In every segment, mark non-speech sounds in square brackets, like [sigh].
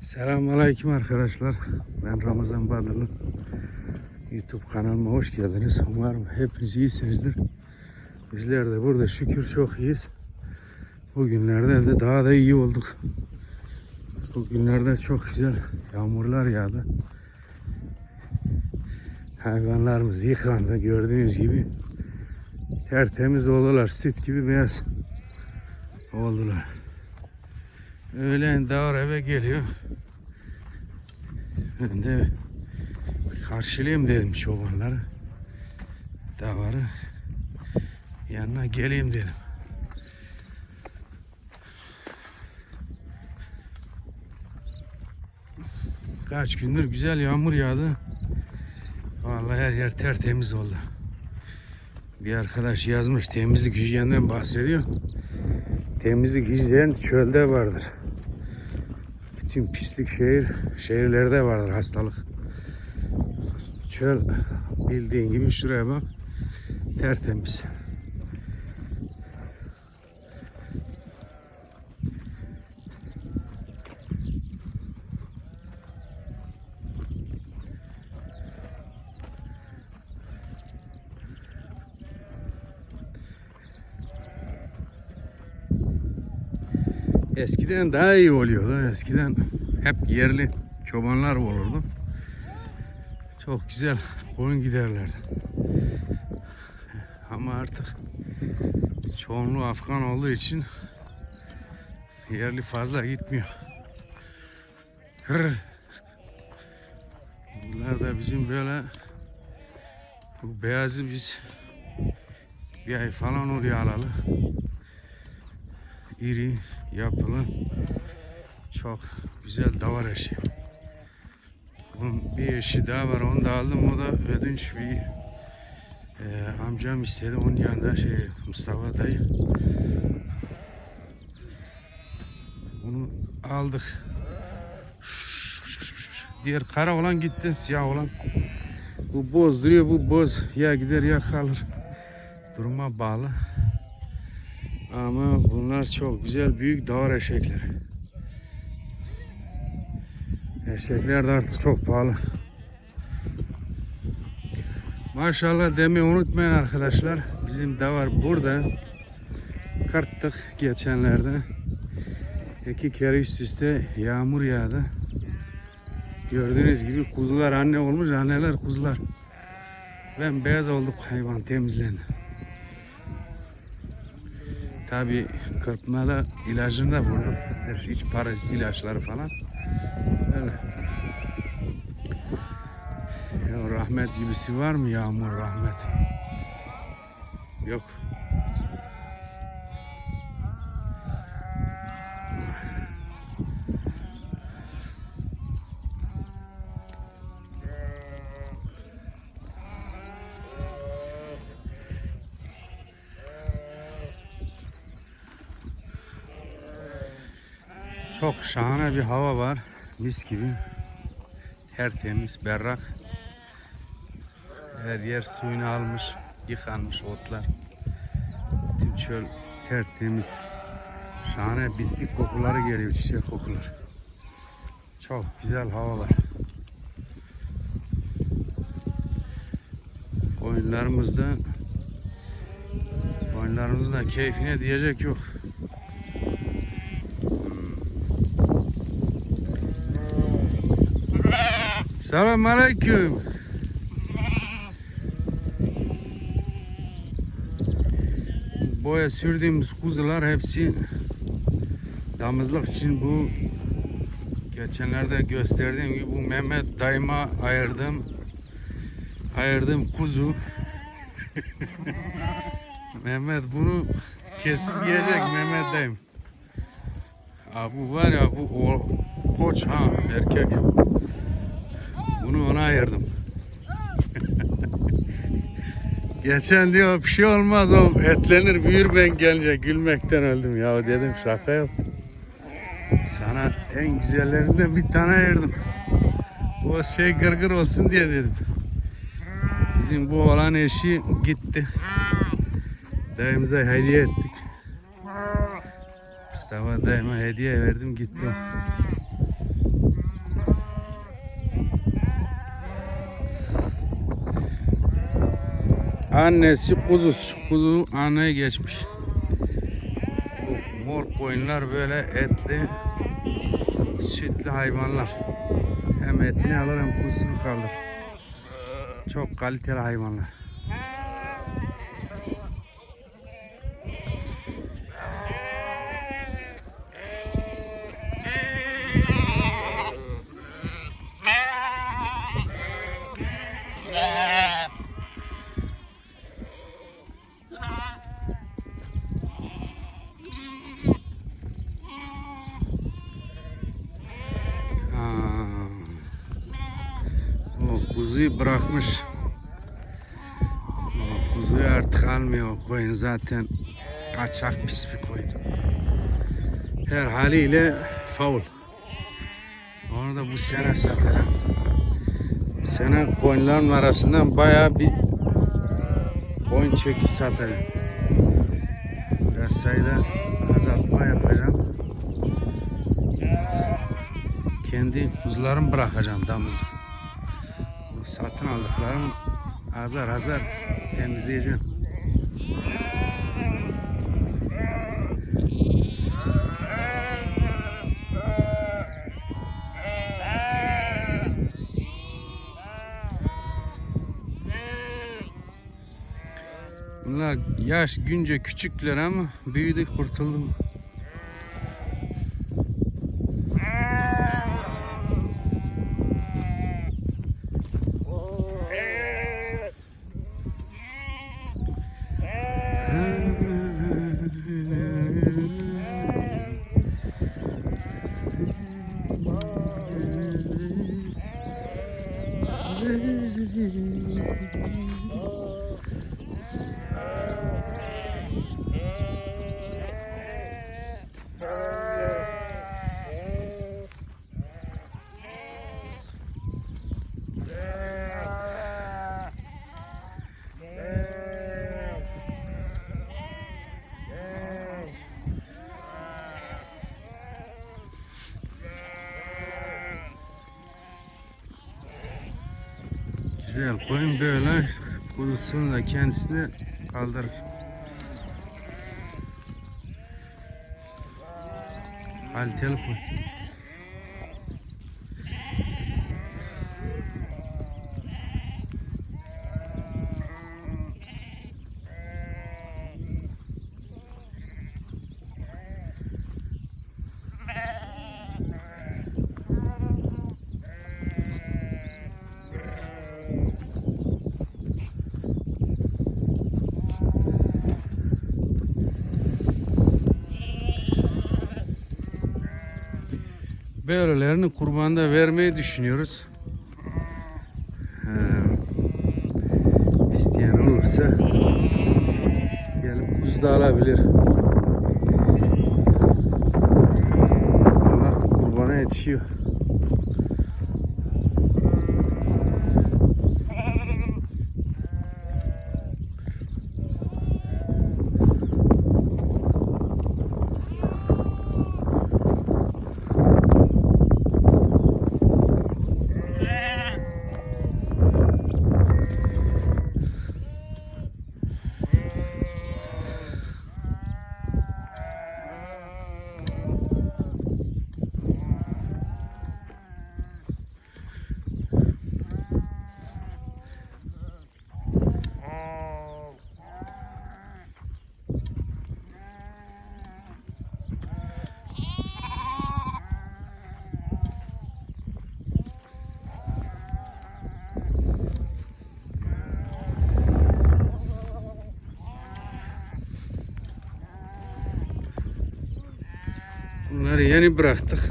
Selamünaleyküm arkadaşlar. Ben Ramazan Badırlı. YouTube kanalıma hoş geldiniz. Umarım hepiniz iyisinizdir. Bizler de burada şükür çok iyiyiz. Bugünlerde de daha da iyi olduk. Bugünlerde çok güzel yağmurlar yağdı. Hayvanlarımız yıkandı gördüğünüz gibi. Tertemiz oldular. Süt gibi beyaz oldular. Öğlen dağır eve geliyor. Ben de karşılayayım dedim çobanları. Davarı yanına geleyim dedim. Kaç gündür güzel yağmur yağdı. Vallahi her yer tertemiz oldu. Bir arkadaş yazmış temizlik hijyenden bahsediyor. Temizlik hijyen çölde vardır. Bütün pislik şehir şehirlerde vardır hastalık. Çöl bildiğin gibi şuraya bak. Tertemiz. Eskiden daha iyi oluyordu. Eskiden hep yerli çobanlar olurdu. Çok güzel koyun giderlerdi. Ama artık çoğunluğu Afgan olduğu için yerli fazla gitmiyor. Hır. Bunlar da bizim böyle bu beyazı biz bir ay falan oluyor alalı iri yapılı çok güzel davar eşi. Bunun bir eşi daha var onu da aldım o da ödünç bir e, amcam istedi onun yanında şey Mustafa dayı. Bunu aldık. Diğer kara olan gitti siyah olan. Bu boz duruyor bu boz ya gider ya kalır. Duruma bağlı. Ama bunlar çok güzel büyük dağ eşekleri. Eşekler de artık çok pahalı. Maşallah demeyi unutmayın arkadaşlar. Bizim de var burada. Kırttık geçenlerde. İki kere üst üste yağmur yağdı. Gördüğünüz gibi kuzular anne olmuş, anneler kuzular. Ben beyaz olduk hayvan temizlendi. Tabi kırpmalı ilacını da vurduk. İç parazit ilaçları falan. Öyle. Ya rahmet gibisi var mı yağmur rahmet? Yok. Çok şahane bir hava var. Mis gibi. Tertemiz, berrak. Her yer suyunu almış, yıkanmış otlar. Bütün çöl tertemiz. Şahane bitki kokuları geliyor, çiçek kokuları. Çok güzel hava var. Oyunlarımızda oyunlarımızda keyfine diyecek yok. Selam aleyküm. Boya sürdüğümüz kuzular hepsi damızlık için bu geçenlerde gösterdiğim gibi bu Mehmet dayıma ayırdım ayırdım kuzu [laughs] Mehmet bunu kesip yiyecek Mehmet dayım. Aa, bu var ya bu o, koç ha erkek. Bunu ona ayırdım. [laughs] Geçen diyor bir şey olmaz o etlenir büyür ben gelince gülmekten öldüm ya dedim şaka yap. Sana en güzellerinden bir tane ayırdım. O şey gırgır olsun diye dedim. Bizim bu olan eşi gitti. Dayımıza hediye ettik. Mustafa dayıma hediye verdim gitti. Annesi kuzusu. Kuzu anaya geçmiş. Mor koyunlar böyle etli, sütlü hayvanlar. Hem etini alır hem kuzusunu kaldır. Çok kaliteli hayvanlar. Kuzuyu bırakmış. O artık almıyor koyun zaten kaçak pis bir koyun. Her haliyle faul. Onu da bu sene satacağım. Bu sene koyunların arasından bayağı bir koyun çekip satacağım. Biraz sayıda azaltma yapacağım. Kendi kuzularımı bırakacağım damızlık. Satın aldıklarım azar azar temizleyeceğim. Bunlar yaş günce küçükler ama büyüdü kurtuldum. Güzel koyun böyle kuzusunu da kendisini kaldırır. Kaliteli koyun. Böylelerini kurbanda vermeyi düşünüyoruz. Ee, isteyen olursa gelip kuzu da alabilir. Onlar kurbana yetişiyor. Bunları yeni bıraktık.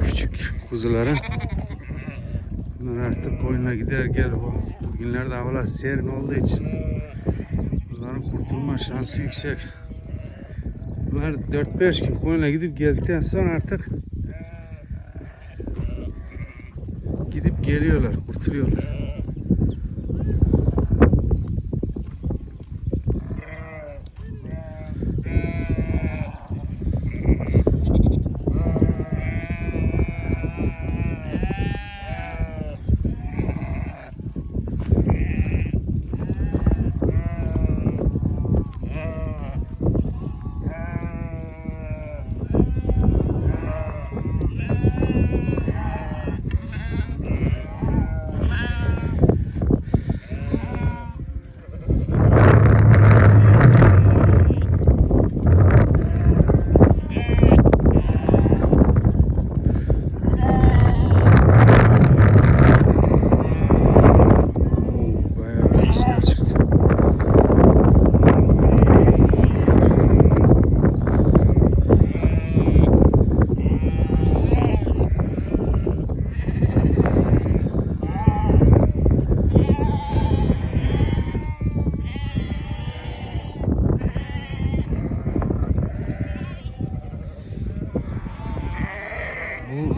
Küçük kuzuları. Bunlar artık koyuna gider gel bu. Bugünlerde havalar serin olduğu için bunların kurtulma şansı yüksek. Bunlar 4-5 gün koyuna gidip geldikten sonra artık gidip geliyorlar, kurtuluyorlar.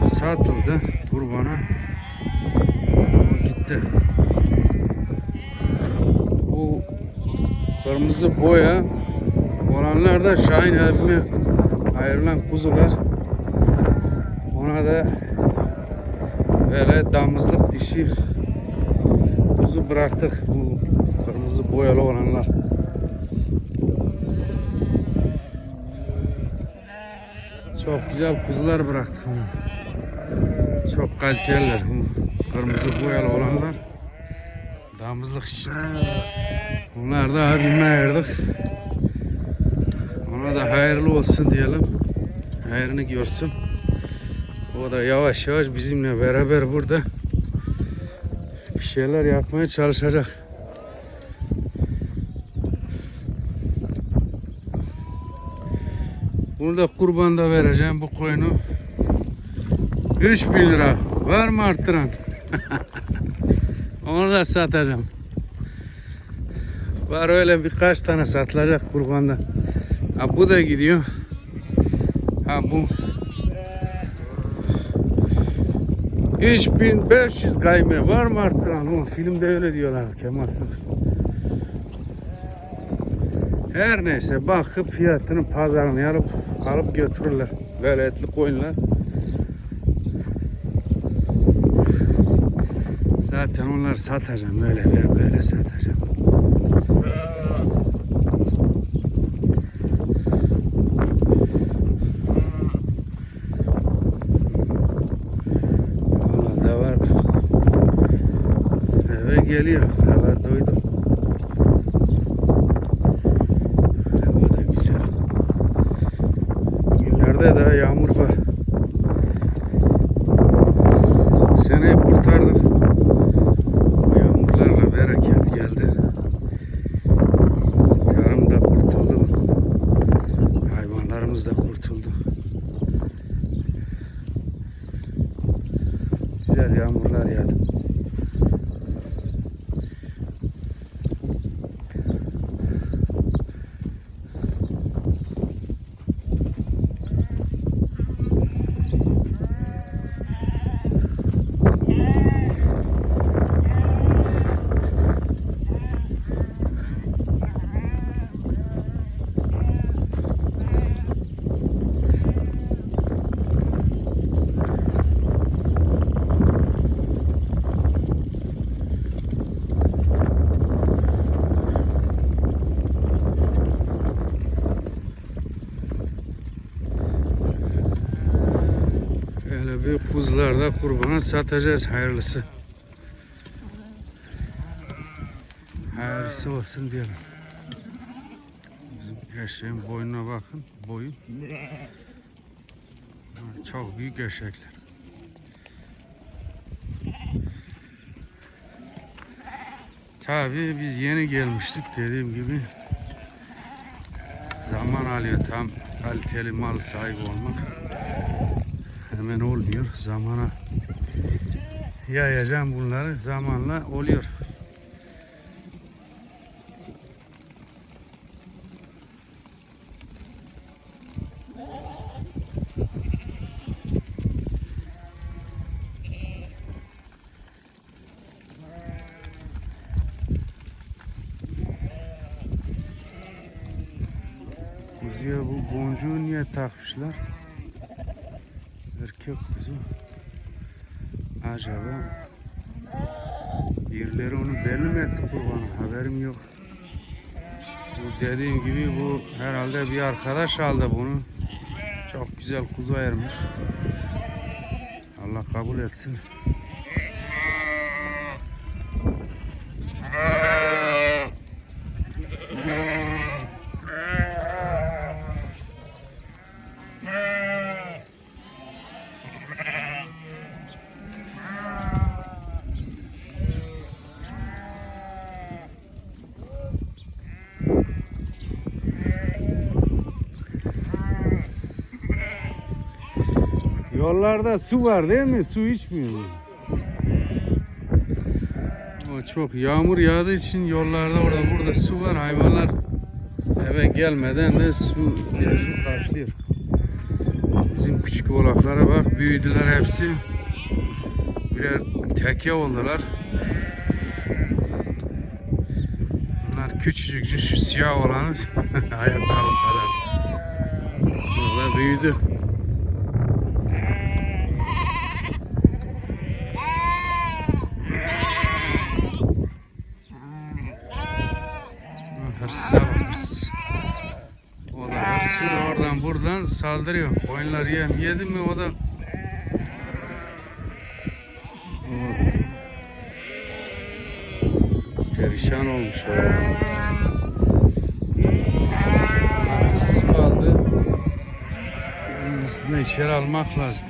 Bu satıldı kurbana. O gitti. Bu kırmızı boya olanlar da Şahin abime ayrılan kuzular. Ona da böyle damızlık dişi kuzu bıraktık. Bu kırmızı boyalı olanlar. Çok güzel kuzular bıraktık. Çok kaliteliler. Kırmızı boyalı olanlar. Damızlık için. Bunlar da abime ayırdık. Ona da hayırlı olsun diyelim. Hayrını görsün. O da yavaş yavaş bizimle beraber burada bir şeyler yapmaya çalışacak. Bunu da kurbanda vereceğim bu koyunu. 3000 lira. Var mı arttıran? [laughs] Onu da satacağım. Var öyle birkaç tane satılacak kurbanda. Ha bu da gidiyor. Ha bu 3500 kayme var mı arttıran? O filmde öyle diyorlar Kemal. Her neyse bakıp fiyatının pazarını alıp alıp götürürler. Böyle etli koyunlar. Zaten onları satacağım böyle, böyle satacağım. Valla da var. Eve geliyor. Hava duydum. Hava da güzel. Günlerde daha yağmur var. Seneyi kurtardık. Bu Yağmurlarla bereket geldi. Tarım da kurtuldu. Hayvanlarımız da kurtuldu. Güzel yağmurlar yağdı. Öyle bir kuzular da kurbana satacağız hayırlısı. Hayırlısı olsun diyelim. Bizim eşeğin boynuna bakın. Boyu. Çok büyük eşekler. Tabii biz yeni gelmiştik dediğim gibi. Zaman alıyor tam kaliteli mal sahibi olmak hemen olmuyor. Zamana yayacağım bunları zamanla oluyor. Kuzuya bu boncuğu niye takmışlar? Kuzu. Acaba birileri onu belli mi etti kurbanı? Haberim yok. Bu dediğim gibi bu herhalde bir arkadaş aldı bunu. Çok güzel kuzu ayırmış. Allah kabul etsin. Yollarda su var değil mi? Su içmiyor mu? O çok yağmur yağdığı için yollarda orada burada su var. Hayvanlar eve gelmeden de su ihtiyacını karşılıyor. Bizim küçük oğlaklara bak. Büyüdüler hepsi. Birer teke oldular. Bunlar küçücük şu siyah olanı [laughs] ayaklar o kadar. O da büyüdü. Hırsıza bak hırsız. O da hırsız oradan buradan saldırıyor. Koyunlar yem yedi mi o da o perişan olmuş o. Hırsız kaldı. Üstüne içeri almak lazım.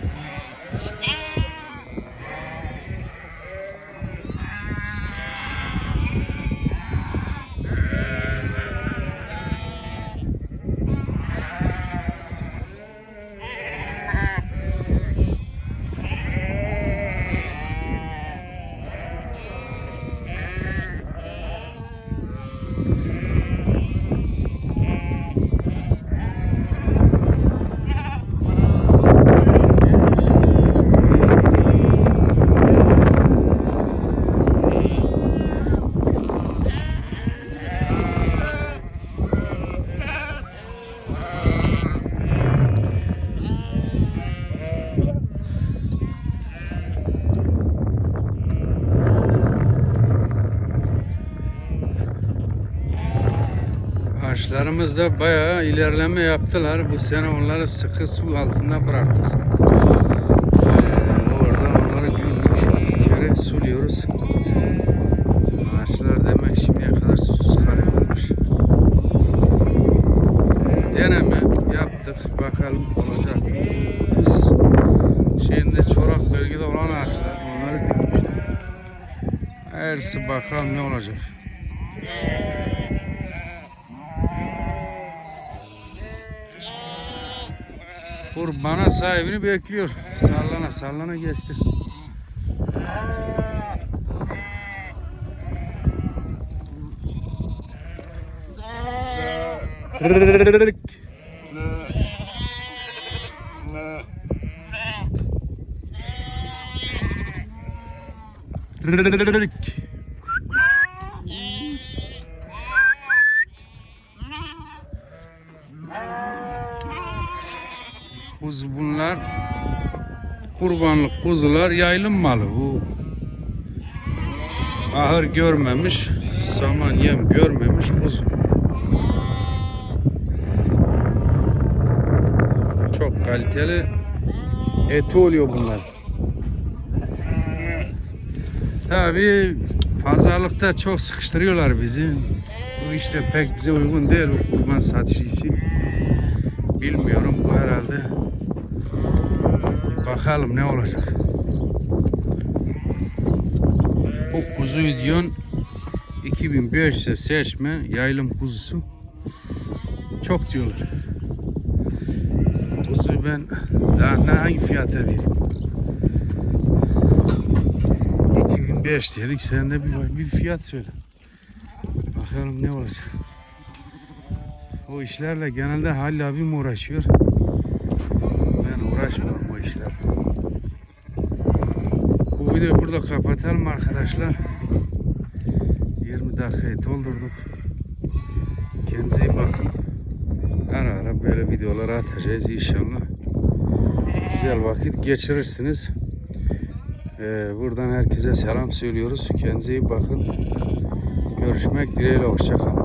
Ağaçlarımız da bayağı ilerleme yaptılar. Bu sene onları sıkı su altında bıraktık. Ee, oradan onları günlük bir kere suluyoruz. Ağaçlar demek şimdiye kadar susuz kalıyormuş. Deneme yaptık. Bakalım olacak. Kız şeyinde çorak bölgede olan ağaçlar. Onları dikmiştik. Hayırlısı bakalım ne olacak. Kurbana sahibini bekliyor. Sallana sallana geçti. Kuz kurbanlık kuzular yaylım malı. Bu ahır görmemiş saman yem görmemiş kuzu. Çok kaliteli eti oluyor bunlar. Tabi pazarlıkta çok sıkıştırıyorlar bizi. Bu işte pek bize uygun değil kurban satışı işi bilmiyorum bu herhalde Bakalım ne olacak. Bu kuzu videon 2500'e seçme yaylım kuzusu. Çok diyorlar. Kuzu ben daha ne hangi fiyata vereyim? 2005 dedik sen de bir, bir fiyat söyle. Bakalım ne olacak. O işlerle genelde Halil abim uğraşıyor. Ben uğraşmıyorum o işler. Videoyu burada kapatalım arkadaşlar. 20 dakikayı doldurduk. Kendinize iyi bakın. Ara ara böyle videolar atacağız inşallah. Güzel vakit geçirirsiniz. Ee, buradan herkese selam söylüyoruz. Kendinize iyi bakın. Görüşmek dileğiyle. Hoşçakalın.